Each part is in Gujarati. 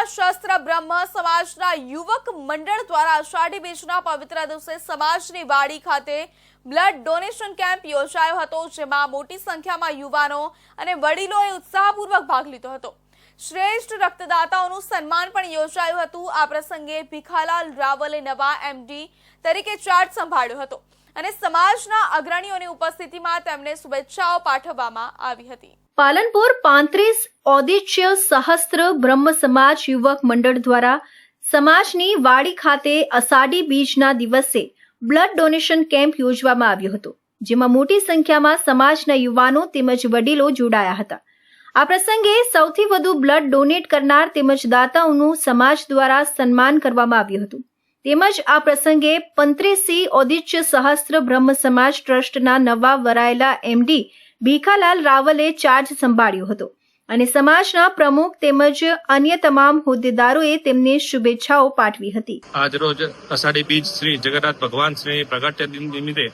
શસ્ત્ર બ્રહ્મ સમાજના યુવક મંડળ દ્વારા અષાઢી બીજના પવિત્ર દિવસે સમાજની વાડી ખાતે બ્લડ ડોનેશન કેમ્પ યોજાયો હતો, જેમાં મોટી સંખ્યામાં યુવાનો અને વડીલોએ ઉત્સાહપૂર્વક ભાગ લીધો હતો. શ્રેષ્ઠ રક્તદાતાઓનું સન્માન પણ યોજાયું હતું. આ પ્રસંગે ભીખાલાલ રાવલે નવા એમડી તરીકે ચાર્જ સંભાળ્યો હતો અને સમાજના અગ્રણીઓની ઉપસ્થિતિમાં તેમને શુભેચ્છાઓ પાઠવવામાં આવી હતી. પાલનપુર પાંત્રીસ ઔદિત્ય સહસ્ત્ર બ્રહ્મ સમાજ યુવક મંડળ દ્વારા સમાજની વાડી ખાતે અષાઢી બીજના દિવસે બ્લડ ડોનેશન કેમ્પ યોજવામાં આવ્યો હતો, જેમાં મોટી સંખ્યામાં સમાજના યુવાનો તેમજ વડીલો જોડાયા હતા. આ પ્રસંગે સૌથી વધુ બ્લડ ડોનેટ કરનાર તેમજ દાતાઓનું સમાજ દ્વારા સન્માન કરવામાં આવ્યું હતું. તેમજ આ પ્રસંગે પંત્રીસી ઔદિત્ય સહસ્ત્ર બ્રહ્મ સમાજ ટ્રસ્ટના નવા વરાયેલા એમડી ભીખાલાલ રાવલે ચાર્જ સંભાળ્યો હતો અને સમાજના પ્રમુખ તેમજ અન્ય તમામ હોદ્દેદારોએ તેમને શુભેચ્છાઓ પાઠવી હતી. આજરોજ અષાઢી બીજ શ્રી જગન્નાથ ભગવાન શ્રી પ્રગટ્ય દિન નિમિત્તે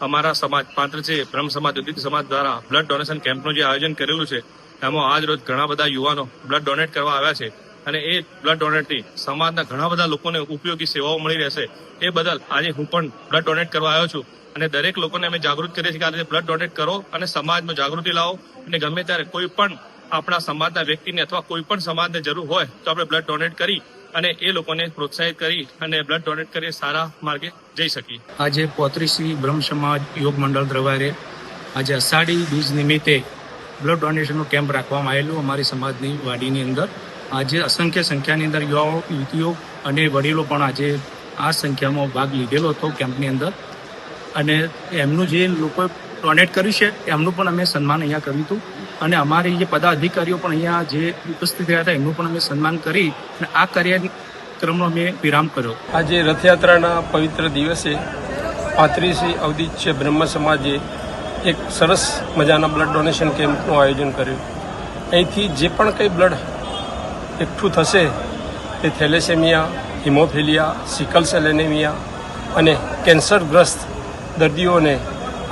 અમારા સમાજ પાંત્રીસી બ્રહ્મ સમાજ, ઉદિત સમાજ દ્વારા બ્લડ ડોનેશન કેમ્પનું જે આયોજન કરેલું છે, એમાં આજ રોજ ઘણા બધા યુવાનો બ્લડ ડોનેટ કરવા આવ્યા છે. અને એ બ્લડ ડોનેટથી સમાજના ઘણા બધા લોકોને ઉપયોગી સેવાઓ મળી રહેશે. એ બદલ આજે હું પણ બ્લડ ડોનેટ કરવા આવ્યો છું. અને દરેક લોકોને અમે જાગૃત કરીએ છીએ કે આજે બ્લડ ડોનેટ કરો અને સમાજમાં જાગૃતિ લાવો. અને ગમે ત્યારે કોઈ પણ આપણા સમાજના વ્યક્તિને અથવા કોઈ પણ સમાજને જરૂર હોય, તો આપણે બ્લડ ડોનેટ કરી અને એ લોકોને પ્રોત્સાહિત કરી અને બ્લડ ડોનેટ કરી સારા માર્ગે જઈ શકીએ. આજે પોત્રીસી બ્રહ્મ સમાજ યોગ મંડળ દ્રવારે આજે અષાઢી બીજ નિમિત્તે બ્લડ ડોનેશનનો કેમ્પ રાખવામાં આવેલું અમારી સમાજની વાડીની અંદર. આજે અસંખ્ય સંખ્યાની અંદર યુવાઓ, યુવતીઓ અને વડીલો પણ આજે આ સંખ્યામાં ભાગ લીધેલો હતો કેમ્પની અંદર. અને એમનું જે લોકોએ ડોનેટ કર્યું છે, એમનું પણ અમે સન્માન અહીંયા કર્યું હતું. અને અમારી જે પદાધિકારીઓ પણ અહીંયા જે ઉપસ્થિત રહ્યા હતા, એમનું પણ અમે સન્માન કરી અને આ કાર્યક્રમનો અમે વિરામ કર્યો. આજે રથયાત્રાના પવિત્ર દિવસે પાંત્રીસી અવધિચ્ય બ્રહ્મ સમાજે એક સરસ મજાના બ્લડ ડોનેશન કેમ્પનું આયોજન કર્યું. અહીંથી જે પણ કંઈ બ્લડ એકઠું થશે તે થેલેસેમિયા, હિમોફિલિયા, સિકલ સેલેનેમિયા અને કેન્સરગ્રસ્ત દર્દીઓને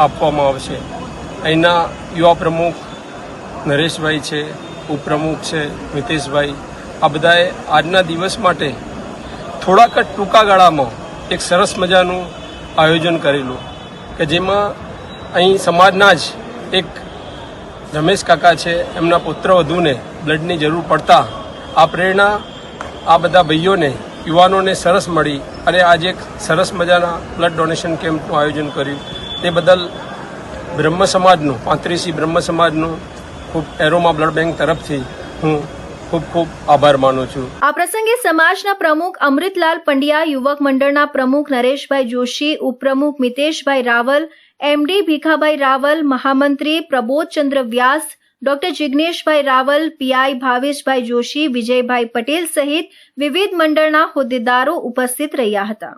આપવામાં આવશે. અહીંના યુવા પ્રમુખ નરેશભાઈ છે, ઉપપ્રમુખ છે, મિતેશભાઈ. આ બધાએ આજના દિવસ માટે થોડાક જ ટૂંકા ગાળામાં એક સરસ મજાનું આયોજન કરેલું કે જેમાં અહીં સમાજના જ એક રમેશ કાકા છે, એમના પુત્ર વધુને બ્લડની જરૂર પડતા આ પ્રેરણા આ બધા ભાઈઓને, યુવાનોને સરસ મળી અને આજે એક સરસ મજાના બ્લડ ડોનેશન કેમ્પનું આયોજન કર્યું. તે બદલ બ્રહ્મ સમાજનું, પાંત્રીસી બ્રહ્મ સમાજનું ખૂબ એરોમા બ્લડ બેંક તરફથી હું ખૂબ ખૂબ આભાર માનું છું. આ પ્રસંગે સમાજના પ્રમુખ અમૃતલાલ પંડ્યા, યુવક મંડળના પ્રમુખ નરેશભાઈ જોશી, ઉપપ્રમુખ મિતેશભાઈ રાવલ એમડી ભીખાભાઈ રાવલ, મહામંત્રી પ્રબોધચંદ્ર વ્યાસ ડોક્ટર જિગ્નેશભાઈ રાવલ, પીઆઈ ભાવેશભાઈ જોશી, વિજયભાઈ પટેલ સહિત વિવિધ મંડળના હોદ્દેદારો ઉપસ્થિત રહ્યા હતા.